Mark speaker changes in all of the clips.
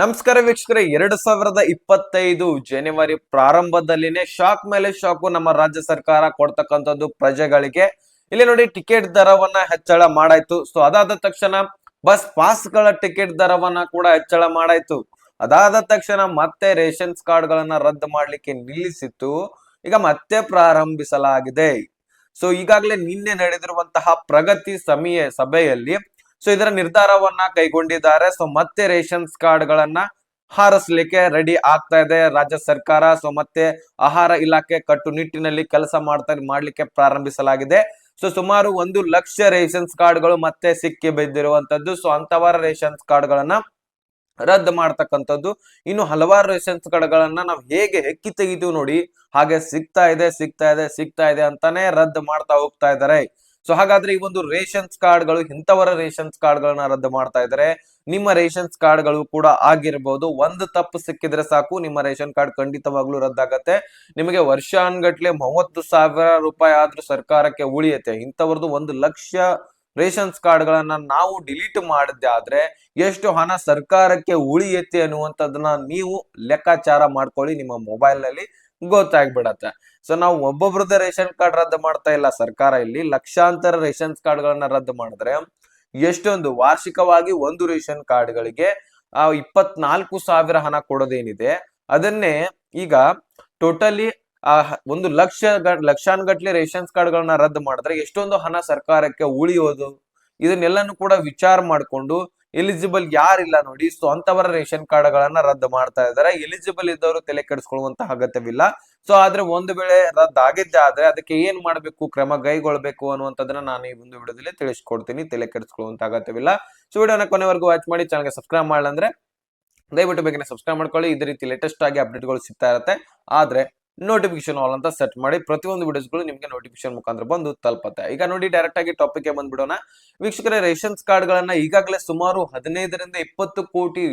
Speaker 1: ನಮಸ್ಕಾರ ವೀಕ್ಷಕರೇ, ಎರಡು ಸಾವಿರದ ಇಪ್ಪತ್ತೈದು ಜನವರಿ ಪ್ರಾರಂಭದಲ್ಲಿನೇ ಶಾಕ್ ಮೇಲೆ ಶಾಕು ನಮ್ಮ ರಾಜ್ಯ ಸರ್ಕಾರ ಕೊಡ್ತಕ್ಕಂಥದ್ದು ಪ್ರಜೆಗಳಿಗೆ. ಇಲ್ಲಿ ನೋಡಿ, ಟಿಕೆಟ್ ದರವನ್ನ ಹೆಚ್ಚಳ ಮಾಡಾಯ್ತು. ಸೊ ಅದಾದ ತಕ್ಷಣ ಬಸ್ ಪಾಸ್ಗಳ ಟಿಕೆಟ್ ದರವನ್ನ ಕೂಡ ಹೆಚ್ಚಳ ಮಾಡಾಯ್ತು. ಅದಾದ ತಕ್ಷಣ ಮತ್ತೆ ರೇಷನ್ಸ್ ಕಾರ್ಡ್ ಗಳನ್ನ ರದ್ದು ಮಾಡ್ಲಿಕ್ಕೆ ನಿಲ್ಲಿಸಿತ್ತು. ಈಗ ಮತ್ತೆ ಪ್ರಾರಂಭಿಸಲಾಗಿದೆ. ಸೊ ಈಗಾಗಲೇ ನಿನ್ನೆ ನಡೆದಿರುವಂತಹ ಪ್ರಗತಿ ಸಮಯ ಸಭೆಯಲ್ಲಿ ಸೊ ಇದರ ನಿರ್ಧಾರವನ್ನ ಕೈಗೊಂಡಿದ್ದಾರೆ. ಸೊ ಮತ್ತೆ ರೇಷನ್ಸ್ ಕಾರ್ಡ್ ಗಳನ್ನ ಹಾರಿಸ್ಲಿಕ್ಕೆ ರೆಡಿ ಆಗ್ತಾ ಇದೆ ರಾಜ್ಯ ಸರ್ಕಾರ. ಸೊ ಮತ್ತೆ ಆಹಾರ ಇಲಾಖೆ ಕಟ್ಟುನಿಟ್ಟಿನಲ್ಲಿ ಕೆಲಸ ಮಾಡ್ತಾ, ಮಾಡ್ಲಿಕ್ಕೆ ಪ್ರಾರಂಭಿಸಲಾಗಿದೆ. ಸೊ ಸುಮಾರು ಒಂದು ಲಕ್ಷ ರೇಷನ್ಸ್ ಕಾರ್ಡ್ಗಳು ಮತ್ತೆ ಸಿಕ್ಕಿ ಬಿದ್ದಿರುವಂತದ್ದು. ಸೊ ಅಂತವರ ರೇಷನ್ಸ್ ಕಾರ್ಡ್ ಗಳನ್ನ ರದ್ದು ಮಾಡ್ತಕ್ಕಂಥದ್ದು. ಇನ್ನು ಹಲವಾರು ರೇಷನ್ಸ್ ಕಾರ್ಡ್ಗಳನ್ನ ನಾವು ಹೇಗೆ ಹೆಕ್ಕಿ ತೆಗಿತೀವಿ ನೋಡಿ, ಹಾಗೆ ಸಿಗ್ತಾ ಇದೆ ಸಿಗ್ತಾ ಇದೆ ಸಿಗ್ತಾ ಇದೆ ಅಂತಾನೆ ರದ್ದು ಮಾಡ್ತಾ ಹೋಗ್ತಾ ಇದ್ದಾರೆ. ಸೊ ಹಾಗಾದ್ರೆ ಈ ಒಂದು ರೇಷನ್ಸ್ ಕಾರ್ಡ್ಗಳು ಇಂಥವರ ರೇಷನ್ಸ್ ಕಾರ್ಡ್ಗಳನ್ನ ರದ್ದು ಮಾಡ್ತಾ ಇದ್ರೆ ನಿಮ್ಮ ರೇಷನ್ಸ್ ಕಾರ್ಡ್ಗಳು ಕೂಡ ಆಗಿರ್ಬೋದು. ಒಂದು ತಪ್ಪು ಸಿಕ್ಕಿದ್ರೆ ಸಾಕು, ನಿಮ್ಮ ರೇಷನ್ ಕಾರ್ಡ್ ಖಂಡಿತವಾಗ್ಲೂ ರದ್ದಾಗತ್ತೆ. ನಿಮಗೆ ವರ್ಷಾನ್ಗಟ್ಲೆ ಮೂವತ್ತು ಸಾವಿರ ರೂಪಾಯಿ ಆದ್ರೂ ಸರ್ಕಾರಕ್ಕೆ ಉಳಿಯುತ್ತೆ. ಇಂಥವ್ರದ್ದು ಒಂದು ಲಕ್ಷ ರೇಷನ್ಸ್ ಕಾರ್ಡ್ಗಳನ್ನ ನಾವು ಡಿಲೀಟ್ ಮಾಡಿದ್ದೆ ಆದ್ರೆ ಎಷ್ಟು ಹಣ ಸರ್ಕಾರಕ್ಕೆ ಉಳಿಯುತ್ತೆ ಅನ್ನುವಂಥದ್ದನ್ನ ನೀವು ಲೆಕ್ಕಾಚಾರ ಮಾಡ್ಕೊಳ್ಳಿ. ನಿಮ್ಮ ಮೊಬೈಲ್ನಲ್ಲಿ ಗೊತ್ತಾಗ್ಬಿಡತ್ತೆ. ಸೊ ನಾವು ಒಬ್ಬೊಬ್ರದ ರೇಷನ್ ಕಾರ್ಡ್ ರದ್ದು ಮಾಡ್ತಾ ಇಲ್ಲ ಸರ್ಕಾರ ಇಲ್ಲಿ. ಲಕ್ಷಾಂತರ ರೇಷನ್ಸ್ ಕಾರ್ಡ್ಗಳನ್ನ ರದ್ದು ಮಾಡಿದ್ರೆ ಎಷ್ಟೊಂದು ವಾರ್ಷಿಕವಾಗಿ ಒಂದು ರೇಷನ್ ಕಾರ್ಡ್ಗಳಿಗೆ, ಆ, ಇಪ್ಪತ್ನಾಲ್ಕು ಸಾವಿರ ಹಣ ಕೊಡೋದೇನಿದೆ. ಅದನ್ನೇ ಈಗ ಟೋಟಲಿ, ಆ, ಒಂದು ಲಕ್ಷ ಲಕ್ಷಾನ್ಗಟ್ಲೆ ರೇಷನ್ಸ್ ಕಾರ್ಡ್ಗಳನ್ನ ರದ್ದು ಮಾಡಿದ್ರೆ ಎಷ್ಟೊಂದು ಹಣ ಸರ್ಕಾರಕ್ಕೆ ಉಳಿಯೋದು, ಇದನ್ನೆಲ್ಲನೂ ಕೂಡ ವಿಚಾರ ಮಾಡಿಕೊಂಡು ಎಲಿಜಿಬಲ್ ಯಾರಿಲ್ಲ ನೋಡಿ ಸೊ ಅಂತವರ ರೇಷನ್ ಕಾರ್ಡ್ ಗಳನ್ನ ರದ್ದು ಮಾಡ್ತಾ ಇದ್ದಾರೆ. ಎಲಿಜಿಬಲ್ ಇದ್ದವರು ತಲೆ ಕೆಡಿಸ್ಕೊಳ್ಳುವಂತ ಅಗತ್ಯವಿಲ್ಲ. ಸೊ ಆದ್ರೆ ಒಂದು ವೇಳೆ ರದ್ದು ಆಗಿದ್ದೆ ಆದ್ರೆ ಅದಕ್ಕೆ ಏನ್ ಮಾಡಬೇಕು, ಕ್ರಮ ಕೈಗೊಳ್ಬೇಕು ಅನ್ನುವಂಥದ್ದನ್ನ ನಾನು ಈ ಒಂದು ವಿಡಿಯೋದಲ್ಲಿ ತಿಳಿಸ್ಕೊಡ್ತೀನಿ. ತಲೆ ಕೆಡಿಸ್ಕೊಳ್ಳುವಂತ ಅಗತ್ಯವಿಲ್ಲ. ಸೊ ವಿಡಿಯೋನ ಕೊನೆವರೆಗೂ ವಾಚ್ ಮಾಡಿ ಚಾನಲ್ಗೆ ಸಬ್ಸ್ಕ್ರೈಬ್ ಮಾಡಲಂದ್ರೆ ದಯವಿಟ್ಟು ಬೇಗನೆ ಸಬ್ಸ್ಕ್ರೈಬ್ ಮಾಡ್ಕೊಳ್ಳಿ. ಇದೇ ರೀತಿ ಲೇಟೆಸ್ಟ್ ಆಗಿ ಅಪ್ಡೇಟ್ಗಳು ಸಿಗ್ತಾ ಇರುತ್ತೆ. ಆದ್ರೆ ನೋಟಿಫಿಕೇಶನ್ ಆಲ್ ಅಂತ ಸೆಟ್ ಮಾಡಿ ಪ್ರತಿಯೊಂದು ವಿಡಿಯೋಸ್ಗಳು ನಿಮಗೆ ನೋಟಿಫಿಕೇಶನ್ ಮುಖಾಂತರ ಬಂದು ತಲುಪತ್ತೆ. ಈಗ ನೋಡಿ ಡೈರೆಕ್ಟ್ ಆಗಿ ಟಾಪಿಕ್ ಬಂದ್ಬಿಡೋಣ. ವೀಕ್ಷಕರೇ ರೇಷನ್ಸ್ ಕಾರ್ಡ್ ಗಳನ್ನ ಈಗಾಗಲೇ ಸುಮಾರು ಹದಿನೈದರಿಂದ ಇಪ್ಪತ್ತು ಕೋಟಿ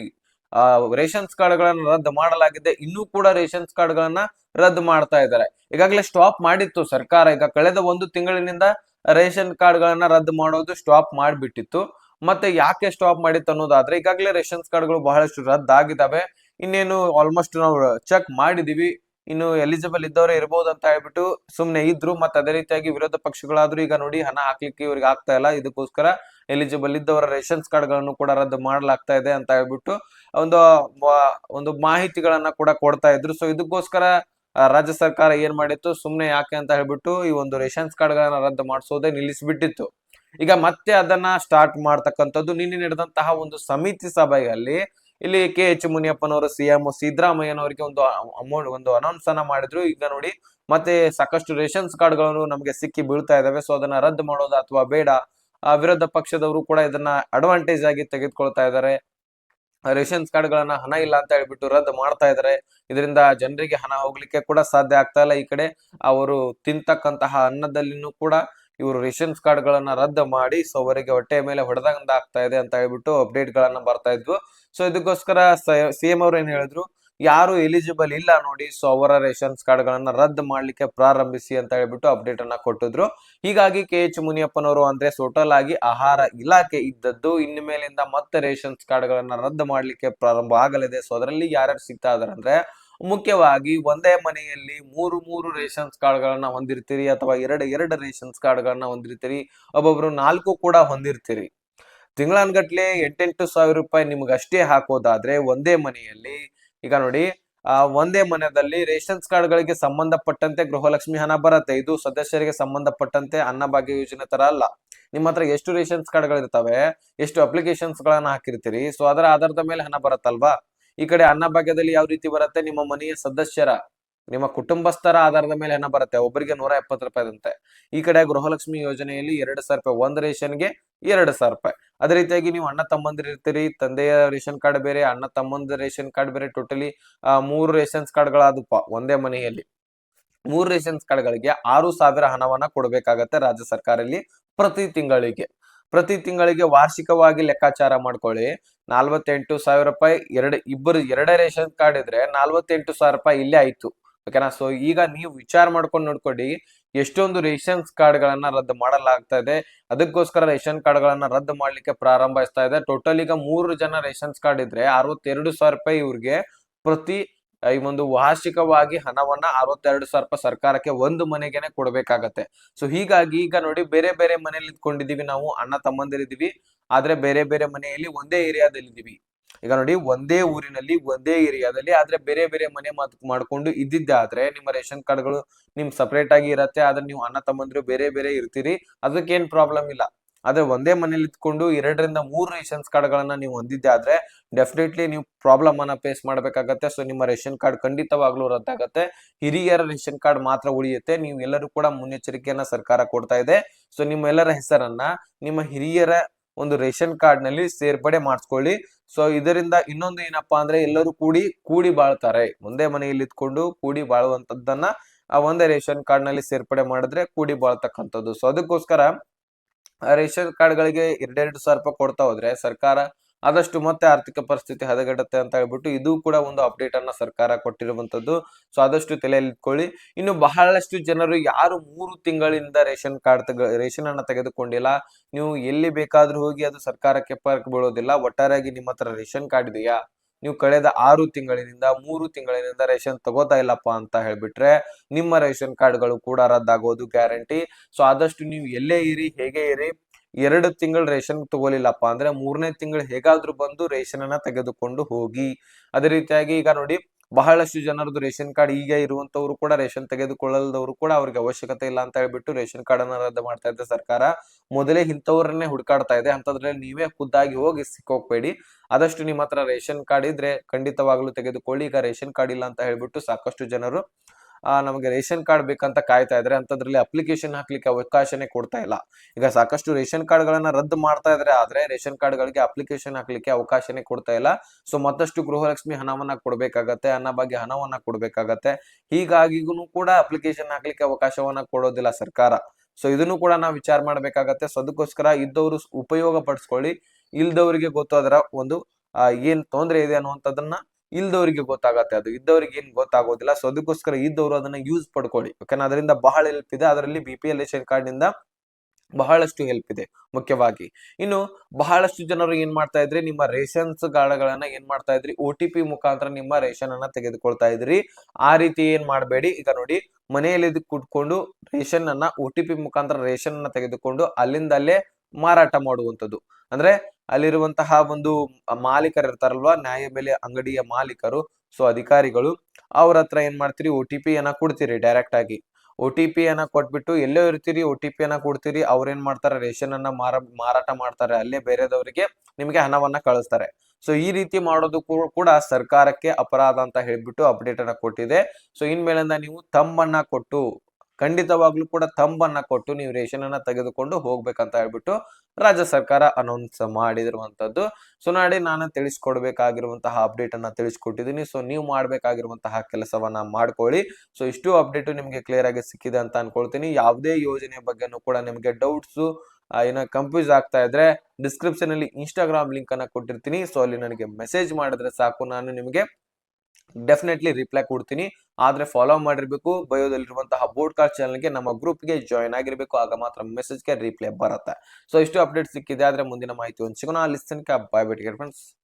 Speaker 1: ರೇಷನ್ಸ್ ಕಾರ್ಡ್ ಗಳನ್ನ ರದ್ದು ಮಾಡಲಾಗಿದೆ. ಇನ್ನೂ ಕೂಡ ರೇಷನ್ಸ್ ಕಾರ್ಡ್ ಗಳನ್ನ ರದ್ದು ಮಾಡ್ತಾ ಇದ್ದಾರೆ. ಈಗಾಗಲೇ ಸ್ಟಾಪ್ ಮಾಡಿತ್ತು ಸರ್ಕಾರ. ಈಗ ಕಳೆದ ಒಂದು ತಿಂಗಳಿನಿಂದ ರೇಷನ್ ಕಾರ್ಡ್ ಗಳನ್ನ ರದ್ದು ಮಾಡೋದು ಸ್ಟಾಪ್ ಮಾಡಿಬಿಟ್ಟಿತ್ತು. ಮತ್ತೆ ಯಾಕೆ ಸ್ಟಾಪ್ ಮಾಡಿತ್ತು ಅನ್ನೋದಾದ್ರೆ, ಈಗಾಗಲೇ ರೇಷನ್ಸ್ ಕಾರ್ಡ್ಗಳು ಬಹಳಷ್ಟು ರದ್ದಾಗಿದ್ದಾವೆ ಇನ್ನೇನು ಆಲ್ಮೋಸ್ಟ್ ನಾವು ಚೆಕ್ ಮಾಡಿದೀವಿ. ಇನ್ನು ಎಲಿಜಿಬಲ್ ಇದ್ದವರೇ ಇರಬಹುದು ಅಂತ ಹೇಳ್ಬಿಟ್ಟು ಸುಮ್ನೆ ಇದ್ರು, ಮತ್ತೆ ಅದೇ ರೀತಿಯಾಗಿ ವಿರೋಧ ಪಕ್ಷಗಳಾದ್ರೂ ಈಗ ನೋಡಿ ಹಣ ಹಾಕ್ಲಿಕ್ಕೆ ಇವ್ರಿಗೆ ಆಗ್ತಾ ಇಲ್ಲ. ಇದಕ್ಕೋಸ್ಕರ ಎಲಿಜಿಬಲ್ ಇದ್ದವರ ರೇಷನ್ಸ್ ಕಾರ್ಡ್ಗಳನ್ನು ಕೂಡ ರದ್ದು ಮಾಡಲಾಗ್ತಾ ಇದೆ ಅಂತ ಹೇಳ್ಬಿಟ್ಟು ಒಂದು ಒಂದು ಮಾಹಿತಿಗಳನ್ನ ಕೂಡ ಕೊಡ್ತಾ ಇದ್ರು. ಸೊ ಇದಕ್ಕೋಸ್ಕರ ರಾಜ್ಯ ಸರ್ಕಾರ ಏನ್ ಮಾಡಿತ್ತು? ಸುಮ್ನೆ ಯಾಕೆ ಅಂತ ಹೇಳ್ಬಿಟ್ಟು ಈ ಒಂದು ರೇಷನ್ಸ್ ಕಾರ್ಡ್ ಗಳನ್ನ ರದ್ದು ಮಾಡಿಸೋದೇ ನಿಲ್ಲಿಸಿಬಿಟ್ಟಿತ್ತು. ಈಗ ಮತ್ತೆ ಅದನ್ನ ಸ್ಟಾರ್ಟ್ ಮಾಡ್ತಕ್ಕಂಥದ್ದು ನಿನ್ನೆ ನಡೆದಂತಹ ಒಂದು ಸಮಿತಿ ಸಭೆಯಲ್ಲಿ ಇಲ್ಲಿ ಕೆ ಎಚ್ ಮುನಿಯಪ್ಪನವರು, ಸಿಎಂ ಸಿದ್ದರಾಮಯ್ಯನವರಿಗೆ ಒಂದು ಅಮೌಂಟ್, ಒಂದು ಅನೌನ್ಸ್ ಅನ್ನ ಮಾಡಿದ್ರು. ಈಗ ನೋಡಿ, ಮತ್ತೆ ಸಾಕಷ್ಟು ಕಾರ್ಡ್ ಕಾರ್ಡ್ಗಳನ್ನು ನಮಗೆ ಸಿಕ್ಕಿ ಬೀಳ್ತಾ ಇದಾವೆ. ಸೊ ಅದನ್ನ ರದ್ದು ಮಾಡೋದು ಅಥವಾ ಬೇಡ? ವಿರೋಧ ಪಕ್ಷದವರು ಕೂಡ ಇದನ್ನ ಅಡ್ವಾಂಟೇಜ್ ಆಗಿ ತೆಗೆದುಕೊಳ್ತಾ ಇದ್ದಾರೆ ರೇಷನ್ಸ್ ಕಾರ್ಡ್ಗಳನ್ನ ಹಣ ಇಲ್ಲ ಅಂತ ಹೇಳ್ಬಿಟ್ಟು ರದ್ದು ಮಾಡ್ತಾ ಇದ್ದಾರೆ ಇದರಿಂದ ಜನರಿಗೆ ಹಣ ಹೋಗ್ಲಿಕ್ಕೆ ಕೂಡ ಸಾಧ್ಯ ಆಗ್ತಾ ಇಲ್ಲ. ಈ ಕಡೆ ಅವರು ತಿಂತಕ್ಕಂತಹ ಅನ್ನದಲ್ಲಿನೂ ಕೂಡ ಇವರು ರೇಷನ್ಸ್ ಕಾರ್ಡ್ ಗಳನ್ನ ರದ್ದು ಮಾಡಿ, ಸೊ ಅವರಿಗೆ ಹೊಟ್ಟೆಯ ಮೇಲೆ ಹೊಡೆದಂಗ ಆಗ್ತಾ ಇದೆ ಅಂತ ಹೇಳ್ಬಿಟ್ಟು ಅಪ್ಡೇಟ್ ಗಳನ್ನ ಬರ್ತಾ ಇದ್ವು. ಸೊ ಇದಕ್ಕೋಸ್ಕರ ಸಿಎಂ ಅವ್ರು ಏನ್ ಹೇಳಿದ್ರು, ಯಾರು ಎಲಿಜಿಬಲ್ ಇಲ್ಲ ನೋಡಿ, ಸೊ ಅವರ ರೇಷನ್ಸ್ ಕಾರ್ಡ್ ಗಳನ್ನ ರದ್ದು ಮಾಡ್ಲಿಕ್ಕೆ ಪ್ರಾರಂಭಿಸಿ ಅಂತ ಹೇಳ್ಬಿಟ್ಟು ಅಪ್ಡೇಟ್ ಅನ್ನ ಕೊಟ್ಟಿದ್ರು. ಹೀಗಾಗಿ ಕೆ ಎಚ್ ಮುನಿಯಪ್ಪನವರು ಅಂದ್ರೆ ಟೋಟಲ್ ಆಗಿ ಆಹಾರ ಇಲಾಖೆ ಇದ್ದದ್ದು, ಇನ್ನು ಮೇಲಿಂದ ಮತ್ತೆ ರೇಷನ್ಸ್ ಕಾರ್ಡ್ ಗಳನ್ನ ರದ್ದು ಮಾಡ್ಲಿಕ್ಕೆ ಪ್ರಾರಂಭ ಆಗಲಿದೆ. ಸೊ ಅದರಲ್ಲಿ ಯಾರ್ಯಾರು ಸಿಗ್ತಾ ಇದಾರೆ ಅಂದ್ರೆ ಮುಖ್ಯವಾಗಿ ಒಂದೇ ಮನೆಯಲ್ಲಿ ಮೂರು ಮೂರು ರೇಷನ್ಸ್ ಕಾರ್ಡ್ ಗಳನ್ನ ಹೊಂದಿರ್ತೀರಿ ಅಥವಾ ಎರಡು ಎರಡು ರೇಷನ್ಸ್ ಕಾರ್ಡ್ ಗಳನ್ನ ಹೊಂದಿರ್ತೀರಿ, ಒಬ್ಬೊಬ್ರು ನಾಲ್ಕು ಕೂಡ ಹೊಂದಿರ್ತೀರಿ. ತಿಂಗಳನ್ಗಟ್ಲೆ ಎಂಟೆಂಟು ಸಾವಿರ ರೂಪಾಯಿ ನಿಮ್ಗೆ ಅಷ್ಟೇ ಹಾಕೋದಾದ್ರೆ ಒಂದೇ ಮನೆಯಲ್ಲಿ, ಈಗ ನೋಡಿ, ಆ ಒಂದೇ ಮನೆಯಲ್ಲಿ ರೇಷನ್ಸ್ ಕಾರ್ಡ್ ಗಳಿಗೆ ಸಂಬಂಧಪಟ್ಟಂತೆ ಗೃಹಲಕ್ಷ್ಮಿ ಹಣ ಬರುತ್ತೆ. ಇದು ಸದಸ್ಯರಿಗೆ ಸಂಬಂಧಪಟ್ಟಂತೆ ಅನ್ನಭಾಗ್ಯ ಯೋಜನೆ ತರ ಅಲ್ಲ. ನಿಮ್ಮ ಹತ್ರ ಎಷ್ಟು ರೇಷನ್ಸ್ ಕಾರ್ಡ್ ಗಳಿರ್ತವೆ ಎಷ್ಟು ಅಪ್ಲಿಕೇಶನ್ಸ್ ಗಳನ್ನ ಹಾಕಿರ್ತೀರಿ, ಸೊ ಅದರ ಆಧಾರದ ಮೇಲೆ ಹಣ ಬರುತ್ತಲ್ವಾ? ಈ ಕಡೆ ಅನ್ನಭಾಗ್ಯದಲ್ಲಿ ಯಾವ ರೀತಿ ಬರುತ್ತೆ? ನಿಮ್ಮ ಮನೆಯ ಸದಸ್ಯರ, ನಿಮ್ಮ ಕುಟುಂಬಸ್ಥರ ಆಧಾರದ ಮೇಲೆ ಹಣ ಬರುತ್ತೆ. ಒಬ್ಬರಿಗೆ ನೂರ ಎಪ್ಪತ್ತು ರೂಪಾಯಿದಂತೆ ಈ ಕಡೆ ಗೃಹಲಕ್ಷ್ಮಿ ಯೋಜನೆಯಲ್ಲಿ ಎರಡು ಸಾವಿರ ರೂಪಾಯಿ, ಒಂದು ರೇಷನ್ಗೆ ಎರಡು ಸಾವಿರ ರೂಪಾಯಿ. ಅದೇ ರೀತಿಯಾಗಿ ನೀವು ಅಣ್ಣ ತಮ್ಮಂದಿರು ಇರ್ತೀರಿ, ತಂದೆಯ ರೇಷನ್ ಕಾರ್ಡ್ ಬೇರೆ, ಅಣ್ಣ ತಮ್ಮಂದ ರೇಷನ್ ಕಾರ್ಡ್ ಬೇರೆ, ಟೋಟಲಿ ಮೂರು ರೇಷನ್ಸ್ ಕಾರ್ಡ್ಗಳಾದಪ್ಪ ಒಂದೇ ಮನೆಯಲ್ಲಿ. ಮೂರು ರೇಷನ್ಸ್ ಕಾರ್ಡ್ಗಳಿಗೆ ಆರು ಸಾವಿರ ಹಣವನ್ನ ಕೊಡಬೇಕಾಗತ್ತೆ ರಾಜ್ಯ ಸರ್ಕಾರಲ್ಲಿ ಪ್ರತಿ ತಿಂಗಳಿಗೆ. ಪ್ರತಿ ತಿಂಗಳಿಗೆ ವಾರ್ಷಿಕವಾಗಿ ಲೆಕ್ಕಾಚಾರ ಮಾಡ್ಕೊಳ್ಳಿ. ನಾಲ್ವತ್ತೆಂಟು ಸಾವಿರ ರೂಪಾಯಿ ಎರಡು, ಇಬ್ಬರು ಎರಡೇ ರೇಷನ್ ಕಾರ್ಡ್ ಇದ್ರೆ ನಾಲ್ವತ್ತೆಂಟು ಸಾವಿರ ರೂಪಾಯಿ ಇಲ್ಲೇ ಆಯ್ತು. ಓಕೆನಾ? ಸೊ ಈಗ ನೀವು ವಿಚಾರ ಮಾಡ್ಕೊಂಡು ನೋಡ್ಕೊಡಿ. ಎಷ್ಟೊಂದು ರೇಷನ್ ಕಾರ್ಡ್ ಗಳನ್ನ ರದ್ದು ಮಾಡಲಾಗ್ತಾ ಇದೆ. ಅದಕ್ಕೋಸ್ಕರ ರೇಷನ್ ಕಾರ್ಡ್ ಗಳನ್ನ ರದ್ದು ಮಾಡ್ಲಿಕ್ಕೆ ಪ್ರಾರಂಭಿಸ್ತಾ ಇದೆ. ಟೋಟಲ್ ಈಗ ಮೂರು ಜನ ರೇಷನ್ಸ್ ಕಾರ್ಡ್ ಇದ್ರೆ ಅರವತ್ತೆರಡು ಸಾವಿರ ರೂಪಾಯಿ ಇವ್ರಿಗೆ ಪ್ರತಿ ಈ ಒಂದು ವಾರ್ಷಿಕವಾಗಿ ಹಣವನ್ನ ಅರವತ್ತೆರಡು ಸಾವಿರ ರೂಪಾಯಿ ಸರ್ಕಾರಕ್ಕೆ ಒಂದು ಮನೆಗೆನೆ ಕೊಡ್ಬೇಕಾಗತ್ತೆ. ಸೊ ಹೀಗಾಗಿ ಈಗ ನೋಡಿ ಬೇರೆ ಬೇರೆ ಮನೆಯಲ್ಲಿ ಇದ್ಕೊಂಡಿದೀವಿ ನಾವು, ಅಣ್ಣ ತಮ್ಮಂದಿರಿದೀವಿ ಆದ್ರೆ ಬೇರೆ ಬೇರೆ ಮನೆಯಲ್ಲಿ ಒಂದೇ ಏರಿಯಾದಲ್ಲಿ ಇದೀವಿ ಈಗ ನೋಡಿ ಒಂದೇ ಊರಿನಲ್ಲಿ ಒಂದೇ ಏರಿಯಾದಲ್ಲಿ ಆದ್ರೆ ಬೇರೆ ಬೇರೆ ಮನೆ ಮಾತು, ಮಾಡ್ಕೊಂಡು ಇದ್ದಿದ್ದಾದ್ರೆ ನಿಮ್ಮ ರೇಷನ್ ಕಾರ್ಡ್ಗಳು ನಿಮ್ ಸಪರೇಟ್ ಆಗಿ ಇರತ್ತೆ. ಆದ್ರೆ ನೀವು ಅಣ್ಣ ತಮ್ಮಂದಿರು ಬೇರೆ ಬೇರೆ ಇರ್ತೀರಿ. ಅದಕ್ಕೇನ್ ಪ್ರಾಬ್ಲಮ್ ಇಲ್ಲ. ಆದ್ರೆ ಒಂದೇ ಮನೇಲಿ ಇದ್ಕೊಂಡು ಎರಡರಿಂದ ಮೂರು ರೇಷನ್ಸ್ ಕಾರ್ಡ್ಗಳನ್ನ ನೀವು ಹೊಂದಿದ್ದೆ ಆದ್ರೆ ಡೆಫಿನೆಟ್ಲಿ ನೀವು ಪ್ರಾಬ್ಲಮ್ ಅನ್ನ ಫೇಸ್ ಮಾಡಬೇಕಾಗತ್ತೆ. ಸೊ ನಿಮ್ಮ ರೇಷನ್ ಕಾರ್ಡ್ ಖಂಡಿತವಾಗ್ಲೂ ರದ್ದಾಗತ್ತೆ. ಹಿರಿಯರ ರೇಷನ್ ಕಾರ್ಡ್ ಮಾತ್ರ ಉಳಿಯುತ್ತೆ. ನೀವು ಎಲ್ಲರೂ ಕೂಡ ಮುನ್ನೆಚ್ಚರಿಕೆಯನ್ನ ಸರ್ಕಾರ ಕೊಡ್ತಾ ಇದೆ. ಸೊ ನಿಮ್ಮ ಎಲ್ಲರ ಹೆಸರನ್ನ ನಿಮ್ಮ ಹಿರಿಯರ ಒಂದು ರೇಷನ್ ಕಾರ್ಡ್ನಲ್ಲಿ ಸೇರ್ಪಡೆ ಮಾಡಿಸ್ಕೊಳ್ಳಿ. ಸೊ ಇದರಿಂದ ಇನ್ನೊಂದು ಏನಪ್ಪಾ ಅಂದ್ರೆ ಎಲ್ಲರೂ ಕೂಡಿ ಕೂಡಿ ಬಾಳ್ತಾರೆ. ಒಂದೇ ಮನೆಯಲ್ಲಿ ಇದ್ಕೊಂಡು ಕೂಡಿ ಬಾಳುವಂತದ್ದನ್ನ ಆ ಒಂದೇ ರೇಷನ್ ಕಾರ್ಡ್ನಲ್ಲಿ ಸೇರ್ಪಡೆ ಮಾಡಿದ್ರೆ ಕೂಡಿ ಬಾಳ್ತಕ್ಕಂಥದ್ದು. ಸೊ ಅದಕ್ಕೋಸ್ಕರ ರೇಷನ್ ಕಾರ್ಡ್ ಗಳಿಗೆ ಎರಡೆರಡು ಸಾವಿರ ರೂಪಾಯಿ ಕೊಡ್ತಾ ಹೋದ್ರೆ ಸರ್ಕಾರ ಆದಷ್ಟು ಮತ್ತೆ ಆರ್ಥಿಕ ಪರಿಸ್ಥಿತಿ ಹದಗೆಡುತ್ತೆ ಅಂತ ಹೇಳ್ಬಿಟ್ಟು ಇದು ಕೂಡ ಒಂದು ಅಪ್ಡೇಟ್ ಅನ್ನ ಸರ್ಕಾರ ಕೊಟ್ಟಿರುವಂತದ್ದು ಸೊ ಆದಷ್ಟು ತಲೆಯಲ್ಲಿ ಇಟ್ಕೊಳ್ಳಿ ಇನ್ನು ಬಹಳಷ್ಟು ಜನರು ಯಾರು ಮೂರು ತಿಂಗಳಿಂದ ರೇಷನ್ ಕಾರ್ಡ್ ತೆಗ, ರೇಷನ್ ಅನ್ನ ತೆಗೆದುಕೊಂಡಿಲ್ಲ. ನೀವು ಎಲ್ಲಿ ಬೇಕಾದ್ರೂ ಹೋಗಿ ಅದು ಸರ್ಕಾರಕ್ಕೆ ಪಾರ್ಕ್ ಬೀಳೋದಿಲ್ಲ. ಒಟ್ಟಾರೆಯಾಗಿ ನಿಮ್ಮ ಹತ್ರ ರೇಷನ್ ಕಾರ್ಡ್ ಇದೆಯಾ? ನೀವು ಕಳೆದ ಆರು ತಿಂಗಳಿನಿಂದ ಮೂರು ತಿಂಗಳಿನಿಂದ ರೇಷನ್ ತಗೋತಾ ಇಲ್ಲಪ್ಪ ಅಂತ ಹೇಳ್ಬಿಟ್ರೆ ನಿಮ್ಮ ರೇಷನ್ ಕಾರ್ಡ್ಗಳು ಕೂಡ ರದ್ದಾಗೋದು ಗ್ಯಾರಂಟಿ. ಸೊ, ಆದಷ್ಟು ನೀವು ಎಲ್ಲೇ ಇರಿ, ಹೇಗೆ ಇರಿ, ಎರಡು ತಿಂಗಳು ರೇಷನ್ ತಗೋಲಿಲ್ಲಪ್ಪ ಅಂದ್ರೆ ಮೂರನೇ ತಿಂಗಳು ಹೇಗಾದ್ರೂ ಬಂದು ರೇಷನ್ ಅನ್ನ ತೆಗೆದುಕೊಂಡು ಹೋಗಿ. ಅದೇ ರೀತಿಯಾಗಿ ಈಗ ನೋಡಿ ಬಹಳಷ್ಟು ಜನರದ್ದು ರೇಷನ್ ಕಾರ್ಡ್ ಈಗ ಇರುವಂತವರು ಕೂಡ ರೇಷನ್ ತೆಗೆದುಕೊಳ್ಳಲ್ದವರು ಕೂಡ ಅವ್ರಿಗೆ ಅವಶ್ಯಕತೆ ಇಲ್ಲ ಅಂತ ಹೇಳ್ಬಿಟ್ಟು ರೇಷನ್ ಕಾರ್ಡ್ ಅನ್ನ ರದ್ದು ಮಾಡ್ತಾ ಇದೆ ಸರ್ಕಾರ. ಮೊದಲೇ ಇಂಥವ್ರನ್ನೇ ಹುಡುಕಾಡ್ತಾ ಇದೆ. ಅಂತದ್ರಲ್ಲಿ ನೀವೇ ಖುದ್ದಾಗಿ ಹೋಗಿ ಸಿಕ್ಕೋಗ್ಬೇಡಿ. ಆದಷ್ಟು ನಿಮ್ಮ ಹತ್ರ ರೇಷನ್ ಕಾರ್ಡ್ ಇದ್ರೆ ಖಂಡಿತವಾಗ್ಲೂ ತೆಗೆದುಕೊಳ್ಳಿ. ಈಗ ರೇಷನ್ ಕಾರ್ಡ್ ಇಲ್ಲ ಅಂತ ಹೇಳ್ಬಿಟ್ಟು ಸಾಕಷ್ಟು ಜನರು ನಮಗೆ ರೇಷನ್ ಕಾರ್ಡ್ ಬೇಕಂತ ಕಾಯ್ತಾ ಇದ್ರೆ ಅಂತದ್ರಲ್ಲಿ ಅಪ್ಲಿಕೇಶನ್ ಹಾಕ್ಲಿಕ್ಕೆ ಅವಕಾಶನೇ ಕೊಡ್ತಾ ಇಲ್ಲ. ಈಗ ಸಾಕಷ್ಟು ರೇಷನ್ ಕಾರ್ಡ್ ಗಳನ್ನ ರದ್ದು ಮಾಡ್ತಾ ಇದ್ರೆ ಆದ್ರೆ ರೇಷನ್ ಕಾರ್ಡ್ ಗಳಿಗೆ ಅಪ್ಲಿಕೇಶನ್ ಹಾಕ್ಲಿಕ್ಕೆ ಅವಕಾಶನೇ ಕೊಡ್ತಾ ಇಲ್ಲ. ಸೊ ಮತ್ತಷ್ಟು ಗೃಹಲಕ್ಷ್ಮಿ ಹಣವನ್ನ ಕೊಡ್ಬೇಕಾಗತ್ತೆ ಬಗ್ಗೆ ಹಣವನ್ನ ಕೊಡ್ಬೇಕಾಗತ್ತೆ. ಹೀಗಾಗಿಗೂ ಕೂಡ ಅಪ್ಲಿಕೇಶನ್ ಹಾಕ್ಲಿಕ್ಕೆ ಅವಕಾಶವನ್ನ ಕೊಡೋದಿಲ್ಲ ಸರ್ಕಾರ. ಸೊ ಇದನ್ನು ಕೂಡ ನಾವು ವಿಚಾರ ಮಾಡ್ಬೇಕಾಗತ್ತೆ. ಸೊ ಅದಕ್ಕೋಸ್ಕರ ಇದ್ದವರು ಉಪಯೋಗ ಪಡಿಸ್ಕೊಳ್ಳಿ. ಇಲ್ದವರಿಗೆ ಗೊತ್ತಾದ್ರ ಒಂದು, ಆ, ಏನ್ ತೊಂದರೆ ಇದೆ ಅನ್ನುವಂಥದ್ದನ್ನ ಇಲ್ದವರಿಗೆ ಗೊತ್ತಾಗತ್ತೆ, ಅದು ಇದ್ದವರಿಗೆ ಏನ್ ಗೊತ್ತಾಗೋದಿಲ್ಲ. ಸೊ ಅದಕ್ಕೋಸ್ಕರ ಇದ್ದವರು ಅದನ್ನ ಯೂಸ್ ಪಡ್ಕೊಳ್ಳಿ ಓಕೆನಾ ಅದರಿಂದ ಬಹಳ ಹೆಲ್ಪ್ ಇದೆ. ಅದರಲ್ಲಿ ಬಿ ಪಿ ಎಲ್ ರೇಷನ್ ಕಾರ್ಡ್ನಿಂದ ಬಹಳಷ್ಟು ಹೆಲ್ಪ್ ಇದೆ, ಮುಖ್ಯವಾಗಿ. ಇನ್ನು ಬಹಳಷ್ಟು ಜನರು ಏನ್ ಮಾಡ್ತಾ ಇದ್ರಿ? ನಿಮ್ಮ ರೇಷನ್ಸ್ ಗಳನ್ನ ಏನ್ ಮಾಡ್ತಾ ಇದ್ರಿ? ಒ ಟಿ ಪಿ ಮುಖಾಂತರ ನಿಮ್ಮ ರೇಷನ್ ಅನ್ನ ತೆಗೆದುಕೊಳ್ತಾ ಇದ್ರಿ. ಆ ರೀತಿ ಏನ್ ಮಾಡಬೇಡಿ? ಈಗ ನೋಡಿ, ಮನೆಯಲ್ಲಿ ಕುಟ್ಕೊಂಡು ರೇಷನ್ ಅನ್ನ ಒ ಟಿ ಪಿ ಮುಖಾಂತರ ರೇಷನ್ ಅನ್ನ ತೆಗೆದುಕೊಂಡು ಅಲ್ಲಿಂದಲ್ಲೇ ಮಾರಾಟ ಮಾಡುವಂಥದ್ದು. ಅಂದ್ರೆ ಅಲ್ಲಿರುವಂತಹ ಒಂದು ಮಾಲೀಕರು ಇರ್ತಾರಲ್ವಾ ನ್ಯಾಯಬೆಲೆ ಅಂಗಡಿಯ ಮಾಲೀಕರು, ಸೊ ಅಧಿಕಾರಿಗಳು, ಅವ್ರ ಹತ್ರ ಏನ್ ಮಾಡ್ತೀರಿ ಒ ಟಿ ಪಿ ಅನ್ನ ಕೊಡ್ತೀರಿ ಡೈರೆಕ್ಟ್ ಆಗಿ. ಒ ಟಿ ಪಿ ಅನ್ನ ಕೊಟ್ಬಿಟ್ಟು ಎಲ್ಲೋ ಇರ್ತೀರಿ ಒ ಟಿ ಪಿ ಅನ್ನ ಕೊಡ್ತೀರಿ ಅವ್ರೇನ್ ಮಾಡ್ತಾರೆ, ರೇಷನ್ ಅನ್ನ ಮಾರ, ಮಾರಾಟ ಮಾಡ್ತಾರೆ, ಅಲ್ಲೇ ಬೇರೆದವರಿಗೆ ನಿಮಗೆ ಹಣವನ್ನ ಕಳಿಸ್ತಾರೆ. ಸೊ ಈ ರೀತಿ ಮಾಡೋದು ಕೂಡ ಸರ್ಕಾರಕ್ಕೆ ಅಪರಾಧ ಅಂತ ಹೇಳ್ಬಿಟ್ಟು ಅಪ್ಡೇಟ್ ಅನ್ನ ಕೊಟ್ಟಿದೆ. ಸೊ ಇನ್ಮೇಲಿಂದ ನೀವು ತಮ್ಮನ್ನ ಕೊಟ್ಟು ಖಂಡಿತವಾಗ್ಲೂ ಕೂಡ ತಂಬನ್ನ ಕೊಟ್ಟು ನೀವು ರೇಷನ್ ಅನ್ನ ತೆಗೆದುಕೊಂಡು ಹೋಗ್ಬೇಕಂತ ಹೇಳ್ಬಿಟ್ಟು ರಾಜ್ಯ ಸರ್ಕಾರ ಅನೌನ್ಸ್ ಮಾಡಿದಿರುವಂತದ್ದು ಸೊ ನಾಡಿ ನಾನು ತಿಳಿಸ್ಕೊಡ್ಬೇಕಾಗಿರುವಂತಹ ಅಪ್ಡೇಟ್ ಅನ್ನ ತಿಳಿಸ್ಕೊಟ್ಟಿದ್ದೀನಿ. ಸೊ ನೀವು ಮಾಡ್ಬೇಕಾಗಿರುವಂತಹ ಕೆಲಸವನ್ನ ಮಾಡ್ಕೊಳ್ಳಿ. ಸೊ ಇಷ್ಟು ಅಪ್ಡೇಟ್ ನಿಮ್ಗೆ ಕ್ಲಿಯರ್ ಆಗಿ ಸಿಕ್ಕಿದೆ ಅಂತ ಅನ್ಕೊಳ್ತೀನಿ. ಯಾವುದೇ ಯೋಜನೆ ಬಗ್ಗೆನೂ ಕೂಡ ನಿಮ್ಗೆ ಡೌಟ್ಸ್ ಏನೋ ಕನ್ಫ್ಯೂಸ್ ಆಗ್ತಾ ಇದ್ರೆ ಡಿಸ್ಕ್ರಿಪ್ಷನ್ ಅಲ್ಲಿ ಇನ್ಸ್ಟಾಗ್ರಾಮ್ ಲಿಂಕ್ ಅನ್ನ ಕೊಟ್ಟಿರ್ತೀನಿ. ಸೊ ಅಲ್ಲಿ ನನಗೆ ಮೆಸೇಜ್ ಮಾಡಿದ್ರೆ ಸಾಕು. ನಾನು ನಿಮಗೆ ಡೆಫಿನೆಟ್ಲಿ ರಿಪ್ಲೈ ಕೊಡ್ತೀನಿ. ಆದ್ರೆ ಫಾಲೋ ಮಾಡಿರ್ಬೇಕು. ಬಯೋದಲ್ಲಿರುವಂತಹ ಬೋರ್ಡ್ ಕಾರ್ಡ್ ಚಾನಲ್ಗೆ ನಮ್ಮ ಗ್ರೂಪ್ಗೆ ಜಾಯ್ನ್ ಆಗಿರ್ಬೇಕು. ಆಗ ಮಾತ್ರ ಮೆಸೇಜ್ಗೆ ರಿಪ್ಲೈ ಬರುತ್ತೆ. ಸೊ ಇಷ್ಟು ಅಪ್ಡೇಟ್ ಸಿಕ್ಕಿದೆ. ಆದ್ರೆ ಮುಂದಿನ ಮಾಹಿತಿ ಒಂದು ಸಿಗೋಣ. ಲಿಸ್ಟನ್ ಬಾಯ್ ಬಿಟ್ಟಿಗೆ ಫ್ರೆಂಡ್ಸ್